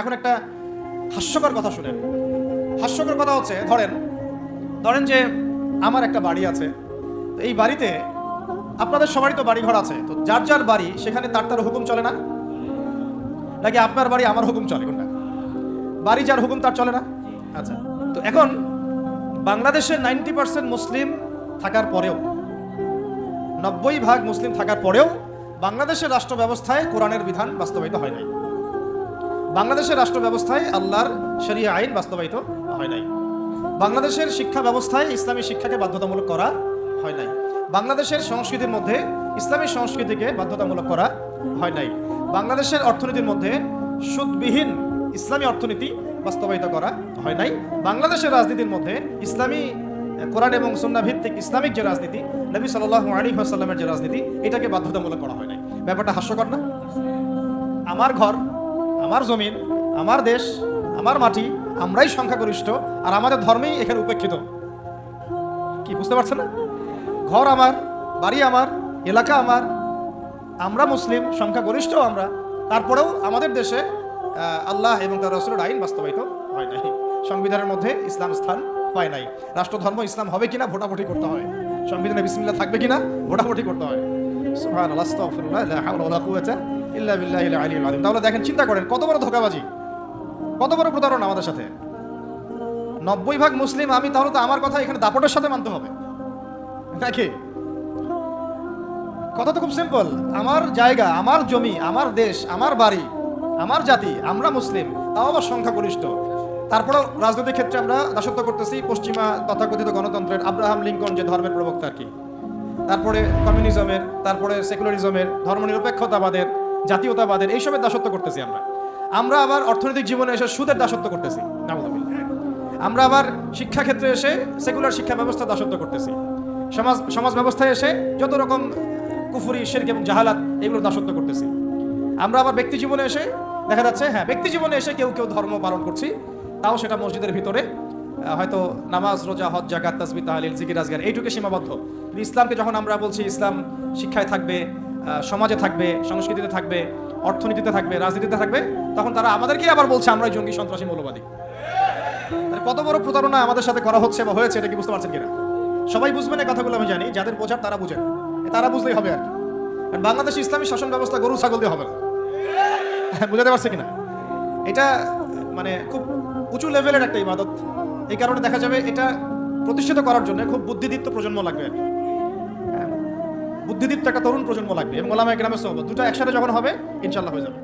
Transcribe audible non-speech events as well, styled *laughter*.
এখন একটা হাস্যকর কথা শুনেন। হাস্যকর কথা হচ্ছে, ধরেন ধরেন যে আমার একটা বাড়ি আছে। তো এই বাড়িতে আপনাদের সবারই তো বাড়ি ঘর আছে। তো যার যার বাড়ি, সেখানে তার তার হুকুম চলে না? নাকি আপনার বাড়ি আমার হুকুম চলে? কোনটা? বাড়ি যার হুকুম, তার চলে না? আচ্ছা তো এখন বাংলাদেশে নাইনটি পার্সেন্ট মুসলিম থাকার পরেও, নব্বই ভাগ মুসলিম থাকার পরেও বাংলাদেশের রাষ্ট্র ব্যবস্থায় কোরআনের বিধান বাস্তবায়িত হয় নাই। বাংলাদেশের রাষ্ট্র ব্যবস্থায় আল্লাহর শরিয়া আইন বাস্তবায়িত হয় নাই। বাংলাদেশের শিক্ষা ব্যবস্থায় ইসলামী শিক্ষাকে বাধ্যতামূলক করা হয় নাই। বাংলাদেশের সংস্কৃতির মধ্যে ইসলামী সংস্কৃতিকে বাধ্যতামূলক করা হয় নাই। বাংলাদেশের অর্থনীতির মধ্যে সুদবিহীন ইসলামী অর্থনীতি বাস্তবায়িত করা হয় নাই। বাংলাদেশের রাজনীতির মধ্যে ইসলামী কোরআন এবং সুন্না ভিত্তিক ইসলামিক যে রাজনীতি, নবী সাল্লাহ আলী আসাল্লামের যে রাজনীতি, এটাকে বাধ্যতামূলক করা হয় নাই। ব্যাপারটা হাস্যকর না? আমার ঘর আমার জমিন আমার দেশ আমার মাটি আমরাই সংখ্যাগরিষ্ঠ আর আমাদের ধর্মেই এখানে উপেক্ষিত। কি বুঝতে পারছেন না? ঘর আমার বাড়ি আমার এলাকা আমার আমরা মুসলিম সংখ্যাগরিষ্ঠ আমরা তারপরেও আমাদের দেশে আল্লাহ এবং তার রসুলের আইন বাস্তবায়িত হয় নাই সংবিধানের মধ্যে ইসলাম স্থান পায় নাই রাষ্ট্রধর্ম ইসলাম হবে কিনা ভোটাভুটি করতে হয় সংবিধানে বিসমিল্লাহ থাকবে কিনা ভোটাভুটি করতে হয়। সুবহানাল্লাহ, আস্তাগফিরুল্লাহ, তাহলে দেখেন, চিন্তা করেন, কত বড় ধোকাবাজি? কত বড় প্রতারণা আমাদের সাথে? নব্বই ভাগ মুসলিম, আমি তাহলে তো আমার কথা এখানে দাপটের সাথে মানতে হবে। নাকি? কথা তো খুব সিম্পল আমার জায়গা, আমার জমি, আমার দেশ, আমার বাড়ি, আমার জাতি, আমরা মুসলিম, তাও আবার সংখ্যাগরিষ্ঠ। তারপরেও রাজনৈতিক ক্ষেত্রে আমরা দাসত্ব করতেছি, পশ্চিমা তথাকথিত গণতন্ত্রের আব্রাহাম লিঙ্কন যে ধর্মের প্রবক্তা আর কি। তারপরে কমিউনিজমের তারপরে সেকুলারিজমের ধর্মনিরপেক্ষতাবাদের জাতীয়তাবাদের এইসবের দাসত্ব করতেছি আমরা। আমরা আবার অর্থনৈতিক জীবনে এসে সুদের দাসত্ব করতেছি। আমরা আবার শিক্ষা ক্ষেত্রে এসে সেকুলার শিক্ষা ব্যবস্থা দাসত্ব করতেছি। সমাজ সমাজ ব্যবস্থায় এসে যত রকম কুফুরি, শিরক এবং জাহালাত এগুলো দাসত্ব করতেছি। আমরা আবার ব্যক্তি জীবনে এসে দেখা যাচ্ছে হ্যাঁ ব্যক্তি জীবনে এসে কেউ কেউ ধর্ম পালন করছি, তাও সেটা মসজিদের ভিতরে। হয়তো নামাজ, রোজা, হজ জাকাত তাসবি তাহলিল, জিকির আজগার এইটুকু সীমাবদ্ধ। ইসলামকে যখন আমরা বলছি, ইসলাম শিক্ষায় থাকবে সমাজে থাকবে, সংস্কৃতিতে থাকবে, অর্থনীতিতে থাকবে, রাজনীতিতে থাকবে, তখন তারা আমাদেরকেই আবার বলছে, আমরা জঙ্গি সন্ত্রাসী মৌলবাদী। কত বড় প্রতারণা আমাদের সাথে করা হচ্ছে বা হয়েছে এটা কি বুঝতে পারছেন কিনা? সবাই বুঝবেন এই কথাগুলো আমি জানি, যাদের বোঝার তারা বুঝেন। তারা বুঝলেই হবে আর কি। বাংলাদেশ ইসলামী শাসন ব্যবস্থা গরু, ছাগল দিয়ে হবে না। *laughs* বুঝাতে পারছে কিনা? এটা মানে খুব উঁচু লেভেলের একটা ইবাদত। এই কারণে দেখা যাবে এটা প্রতিষ্ঠিত করার জন্য খুব বুদ্ধিদীপ্ত প্রজন্ম লাগবে আর কি। বুদ্ধিদীপ্ত একটা তরুণ প্রজন্ম লাগবে এবং ওলামা গ্রামের সহবত। দুটো একসাথে যখন হবে ইনশাল্লাহ হয়ে যাবে।